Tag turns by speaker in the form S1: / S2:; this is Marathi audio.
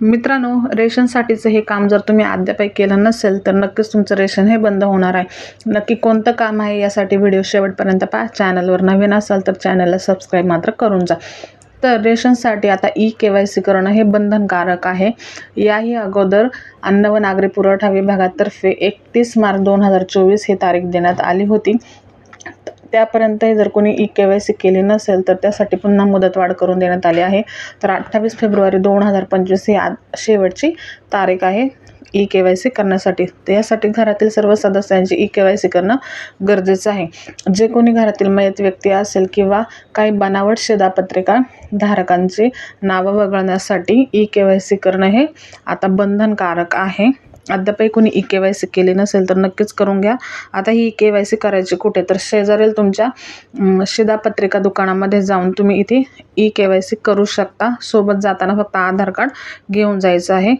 S1: मित्रांनो रेशनसाठीचं हे काम जर तुम्ही अद्यापही केलं नसेल तर नक्कीच तुमचं रेशन हे बंद होणार आहे. नक्की कोणतं काम आहे यासाठी व्हिडिओ शेवटपर्यंत पहा. चॅनलवर नवीन असाल तर चॅनलला सबस्क्राईब मात्र करून जा. तर रेशनसाठी आता ई के वाय सी करणं हे बंधनकारक आहे. याही अगोदर अन्न व नागरी पुरवठा विभागातर्फे एकतीस मार्च दोन हजार चोवीस ही तारीख देण्यात आली होती. त्यापर्यंतही जर कोणी ई के वाय सी केली नसेल तर त्यासाठी पुन्हा मुदतवाढ करून देण्यात आली आहे. तर अठ्ठावीस फेब्रुवारी दोन हजार पंचवीस ही आज शेवटची तारीख आहे ई के वाय सी करण्यासाठी. तर यासाठी घरातील सर्व सदस्यांची ई के वाय सी करणं गरजेचं आहे. जे कोणी घरातील मयत व्यक्ती असेल किंवा काही बनावट शिधापत्रिका धारकांची नावं वगळण्यासाठी ई के वाय सी करणं हे आता बंधनकारक आहे. अद्यापही कोणी ई के वाय सी केली नसेल तर नक्कीच करून घ्या. आता ही ई के वाय सी करायची कुठे तर शेजारील तुमच्या शिधापत्रिका दुकानामध्ये जाऊन तुम्ही इथे ई के वाय सी करू शकता. सोबत जाताना फक्त आधार कार्ड घेऊन जायचं आहे.